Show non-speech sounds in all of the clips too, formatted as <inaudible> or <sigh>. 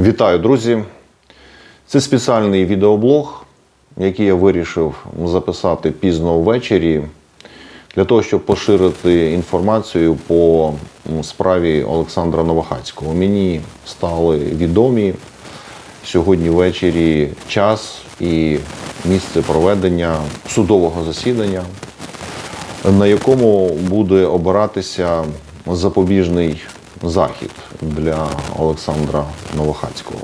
Вітаю, друзі! Це спеціальний відеоблог, який я вирішив записати пізно ввечері для того, щоб поширити інформацію по справі Олександра Новохацького. Мені стали відомі сьогодні ввечері час і місце проведення судового засідання, на якому буде обиратися запобіжний захід для Олександра Новохацького.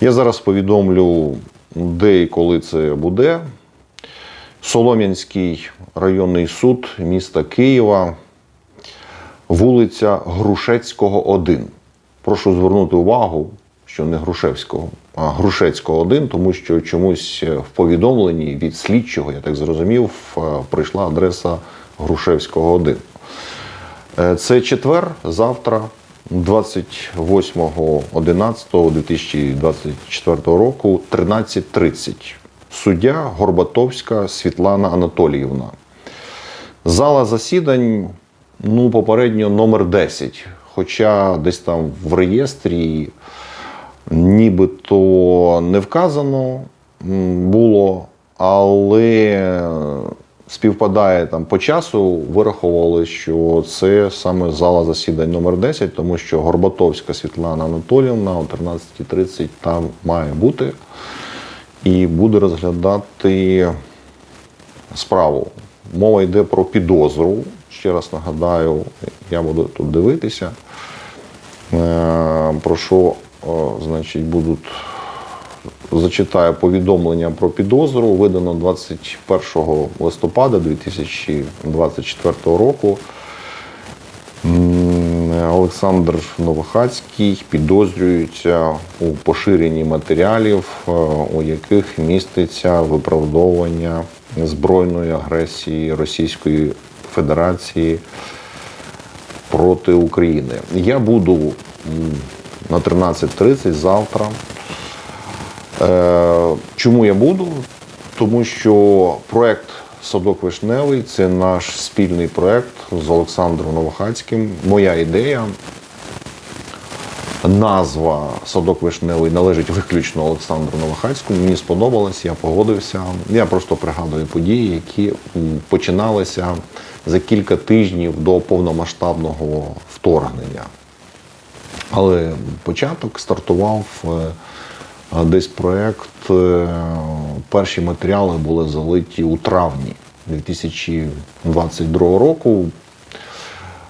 Я зараз повідомлю, де і коли це буде. Солом'янський районний суд міста Києва, вулиця Грушецького, 1. Прошу звернути увагу, що не Грушевського, а Грушецького 1, тому що чомусь в повідомленні від слідчого, я так зрозумів, е, прийшла адреса Грушевського 1. Е, Це четвер, завтра, 28.11.2024 року, 13.30. Суддя Горбатовська Світлана Анатоліївна. Зала засідань, ну, попередньо номер 10. Хоча десь там в реєстрі нібито не вказано було, але співпадає там по часу, вирахували, що це саме зала засідань номер 10, тому що Горбатовська Світлана Анатоліївна о 13.30 там має бути і буде розглядати справу. Мова йде про підозру. Ще раз нагадаю, я буду тут дивитися. Е, Про що, значить, будуть зачитаю повідомлення про підозру, видано 21 листопада 2024 року. Олександр Новохацький підозрюється у поширенні матеріалів, е, у яких міститься виправдовування збройної агресії Російської Федерації проти України. Я буду на 13.30 завтра. Е, Чому я буду? Тому що проект Садок Вишневий це наш спільний проект з Олександром Новохацьким. Моя ідея. Назва Садок Вишневий належить виключно Олександру Новохацькому. Мені сподобалось, я погодився. Я просто пригадую події, які починалися за кілька тижнів до повномасштабного вторгнення. Але початок стартував е, десь проєкт. е, Перші матеріали були залиті у травні 2022 року.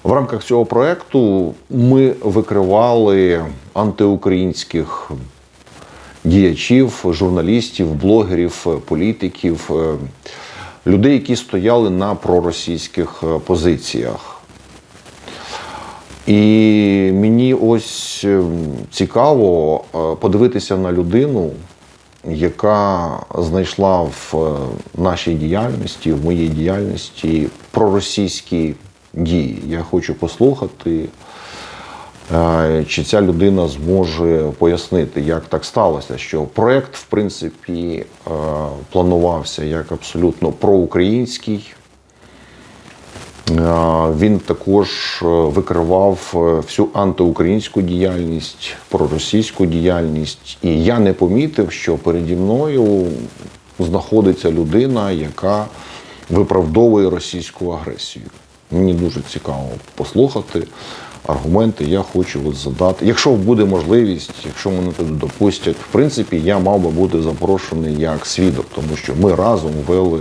В рамках цього проєкту ми викривали антиукраїнських діячів, журналістів, блогерів, політиків, е, людей, які стояли на проросійських е, позиціях. І мені ось е, цікаво е, подивитися на людину, яка знайшла в е, нашій діяльності, в моїй діяльності проросійські дії. Я хочу послухати, чи ця людина зможе пояснити, як так сталося, що проект, в принципі, планувався як абсолютно проукраїнський. Він також е, викривав е, всю антиукраїнську діяльність, проросійську діяльність. І я не помітив, що переді мною знаходиться людина, яка виправдовує російську агресію. Мені дуже цікаво послухати аргументи. Я хочу от задати. Якщо буде можливість, якщо мене туди допустять, в принципі, я мав би бути запрошений як свідок, тому що ми разом вели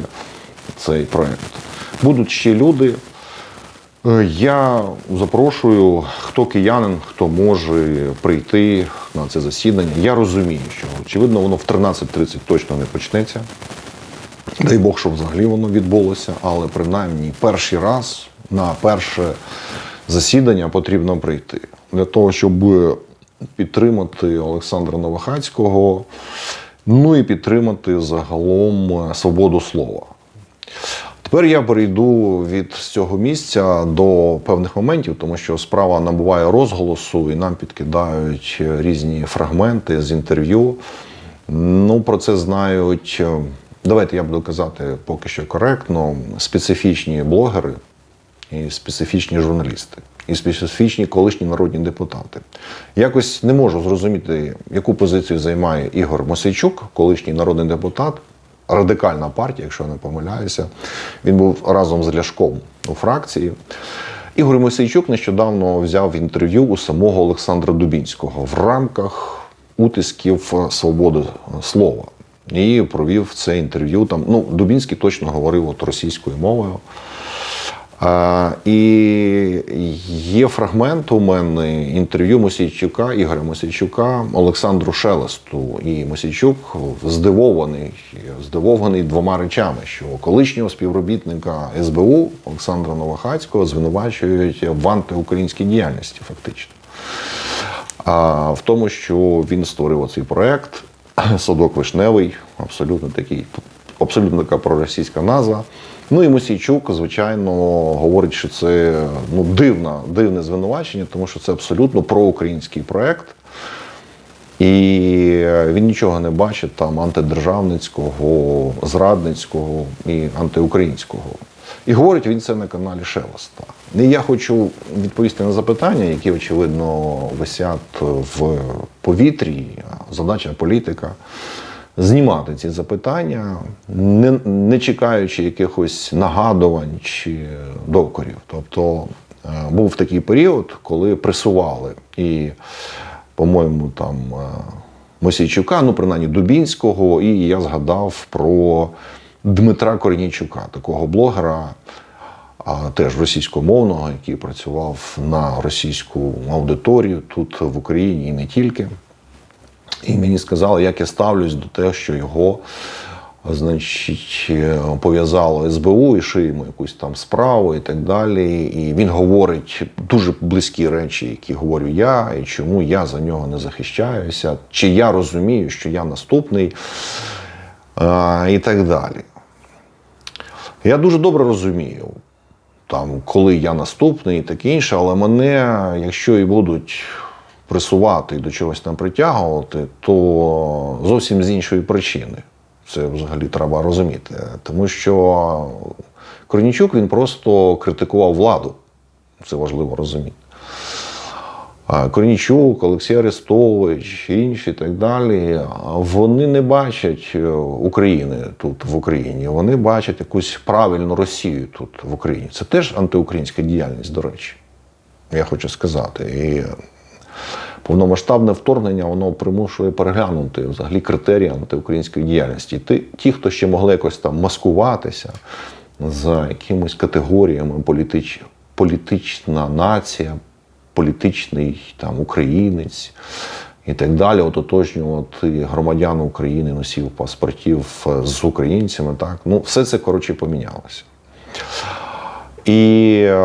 цей проект. Будуть ще люди. Е, Я запрошую, хто киянин, хто може прийти на це засідання. Я розумію, що очевидно воно в 13.30 точно не почнеться. Дай Бог, щоб взагалі воно відбулося, але принаймні перший раз на перше засідання потрібно прийти для того, щоб підтримати Олександра Новохацького, ну і підтримати загалом свободу слова. Тепер я перейду від цього місця до певних моментів, тому що справа набуває розголосу і нам підкидають різні фрагменти з інтерв'ю. Ну, про це знають. е, Давайте я буду казати поки що коректно, специфічні блогери і специфічні журналісти. і специфічні колишні народні депутати. Якось не можу зрозуміти, яку позицію займає Ігор Мосейчук, колишній народний депутат, радикальна партія, якщо я не помиляюся. Він був разом з Ляшком у фракції. Ігор Мосейчук нещодавно взяв інтерв'ю у самого Олександра Дубінського в рамках утисків свободи слова. І провів це інтерв'ю. Там ну Дубінський точно говорив от російською мовою. І є фрагмент у мене інтерв'ю Мосійчука, Ігоря Мосійчука, Олександру Шелесту. І Мосійчук здивований, здивований двома речами: що колишнього співробітника СБУ Олександра Новохацького звинувачують в антиукраїнській діяльності, фактично. А в тому, що він створив цей проект <clears throat> Садок Вишневий, абсолютно такий, абсолютно така проросійська назва. Ну і Мосійчук, звичайно, говорить, що це ну, дивна, дивне звинувачення, тому що це абсолютно проукраїнський проект. І він нічого не бачить там антидержавницького, зрадницького і антиукраїнського. І говорить він це на каналі Шелеста. І я хочу відповісти на запитання, які, очевидно, висять в повітрі. Задача політика знімати ці запитання, не, не чекаючи якихось нагадувань чи докорів. Тобто е, був такий період, коли пресували і, по-моєму, там е, Мосійчука, ну принаймні Дубінського, і я згадав про Дмитра Корнійчука, такого блогера. А теж російськомовного, який працював на російську аудиторію тут в Україні і не тільки. І мені сказали, як я ставлюсь до того, що його значить, пов'язало СБУ і шиємо якусь там справу і так далі. І він говорить дуже близькі речі, які говорю я, і чому я за нього не захищаюся, чи я розумію, що я наступний, і так далі. Я дуже добре розумію, там, коли я наступний і таке інше, але мене, якщо і будуть пресувати і до чогось там притягувати, то зовсім з іншої причини. Це взагалі треба розуміти. Тому що Корнічук він просто критикував владу. Це важливо розуміти. Корнічук, Олексій Арестович, інші і так далі. Вони не бачать України тут в Україні. Вони бачать якусь правильну Росію тут в Україні. Це теж антиукраїнська діяльність, до речі. Я хочу сказати. І повномасштабне вторгнення воно примушує переглянути взагалі критерії антиукраїнської діяльності. Ті, ті, хто ще могли якось там маскуватися за якимись категоріями політич, політична нація, політичний там українець. І так далі, от ототожнювати громадян України, носів паспортів з українцями. Так, ну все це коротше помінялося. І е,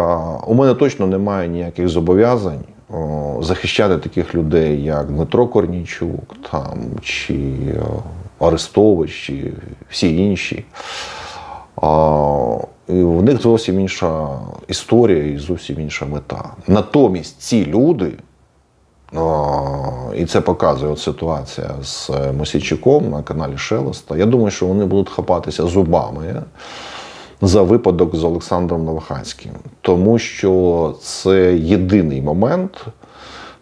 у мене точно немає ніяких зобов'язань захищати таких людей, як Дмитро Корнійчук, там, чи е, Арестович, чи всі інші. І в них зовсім інша історія і зовсім інша мета. Натомість ці люди, і це показує от ситуація з Мосійчуком на каналі Шелеста, я думаю, що вони будуть хапатися зубами за випадок з Олександром Новоханським, тому що це єдиний момент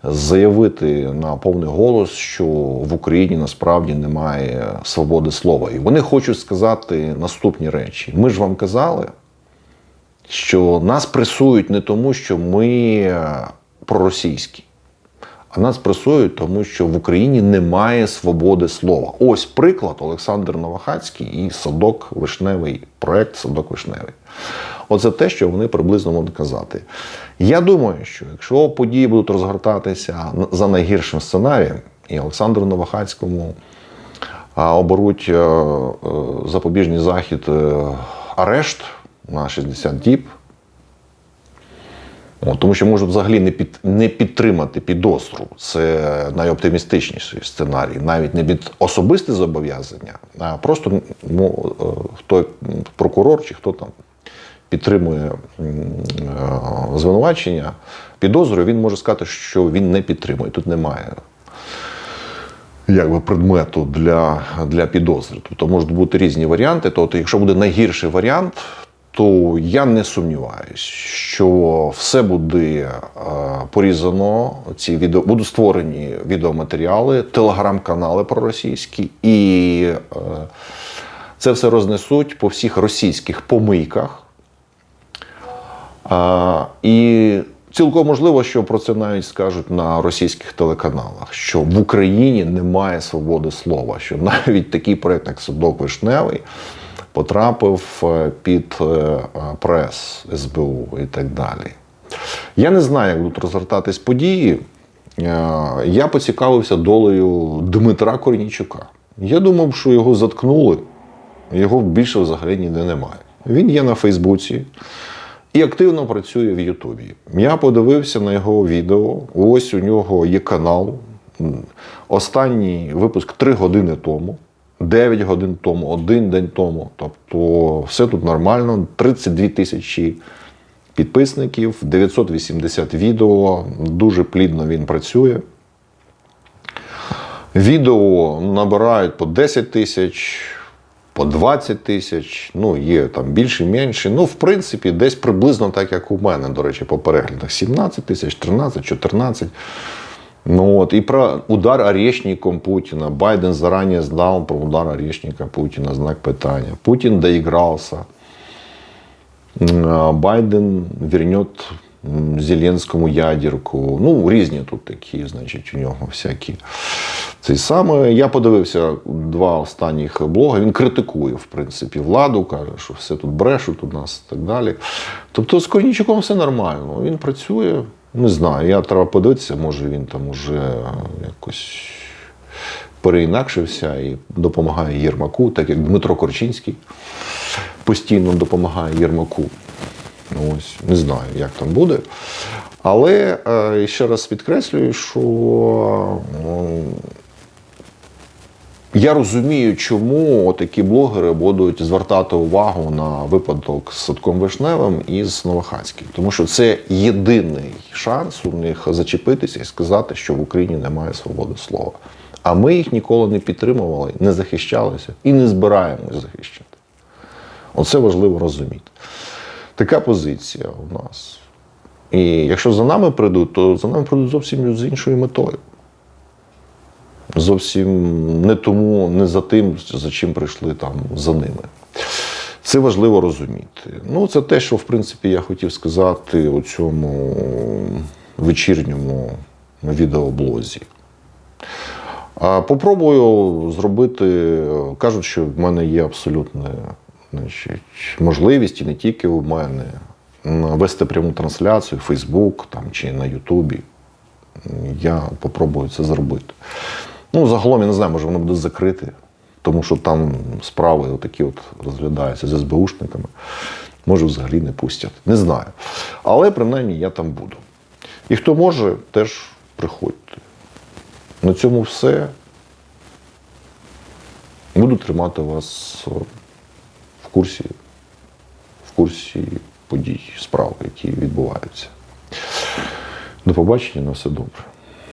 заявити на повний голос, що в Україні насправді немає свободи слова. І вони хочуть сказати наступні речі. Ми ж вам казали, що нас пресують не тому, що ми проросійські. А нас пресують, тому що в Україні немає свободи слова. Ось приклад Олександр Новохацький і садок вишневий, проект Садок Вишневий. Оце те, що вони приблизно можуть казати. Я думаю, що якщо події будуть розгортатися за найгіршим сценарієм, і Олександру Новохацькому оберуть е, е, запобіжний захід е, арешт на 60 діб. Тому що можуть взагалі не під не підтримати підозру. Це найоптимістичніший сценарій, навіть не від особисте зобов'язання, а просто ну, хто прокурор чи хто там підтримує звинувачення, підозру, він може сказати, що він не підтримує. Тут немає якби предмету для для підозри. Тобто можуть бути різні варіанти. Тобто, якщо буде найгірший варіант, проекту я не сумніваюсь, що все буде е, порізано. Ці відео будуть створені відеоматеріали, телеграм-канали проросійські, і е, це все рознесуть по всіх російських помийках. І цілком можливо, що про це навіть скажуть на російських телеканалах, що в Україні немає свободи слова, що навіть такий проект, як Садок Вишневий, потрапив е, під е, прес СБУ і так далі. Я не знаю, як будуть розгортатись події. Е, Я поцікавився долею Дмитра Корнійчука. Я думав, що його заткнули, його більше взагалі ніде немає. Він є на Фейсбуці і активно працює в Ютубі. Я подивився на його відео. Ось у нього є канал. Останній випуск 3 години тому, 9 годин тому, один день тому. Тобто все тут нормально. 32 тисячі підписників, 980 відео. Дуже плідно він працює. Відео набирають по 10 тисяч, по 20 тисяч, ну, є там більше, менше. Ну, в принципі, десь приблизно так, як у мене, до речі, по переглядах. 17 тисяч, 13, 14. Ну, от, і про удар орешником Путіна. Байден зарані знав про удар орешника Путіна, знак питання. Путін доігрався. Байден вернет Зеленському ядерку. Ну, різні тут такі, значить, у нього всякі. Це саме. Я подивився два останніх блоги. Він критикує, в принципі, владу, каже, що все тут брешуть у нас і так далі. Тобто з Корнійчуком все нормально. Він працює. Не знаю, я треба подивитися, може він там уже якось переінакшився і допомагає Єрмаку, так як Дмитро Корчинський постійно допомагає Єрмаку. Ну, Ось, не знаю, як там буде. Але е, ще раз підкреслюю, що м, я розумію, чому такі блогери будуть звертати увагу на випадок з Садком Вишневим і з Новохацьким. Тому що це єдиний шанс у них зачепитися і сказати, що в Україні немає свободи слова. А ми їх ніколи не підтримували, не захищалися і не збираємось захищати. Оце важливо розуміти. Така позиція у нас. І якщо за нами прийдуть, то за нами прийдуть зовсім з іншою метою. Зовсім не тому, не за тим, за чим прийшли там за ними. Це важливо розуміти. Ну, це те, що в принципі я хотів сказати у цьому вечірньому відеоблозі. Попробую зробити, кажуть, що в мене є абсолютна значить, можливість, і не тільки у мене, вести пряму трансляцію в Facebook там, чи на Ютубі. Я попробую це зробити. Ну, загалом я не знаю, може воно буде закрите, тому що там справи отакі от розглядаються з СБУшниками. Може, взагалі не пустять. Не знаю. Але принаймні я там буду. І хто може, теж приходьте. На цьому все. Буду тримати вас в курсі, в курсі подій, справ, які відбуваються. До побачення, на все добре.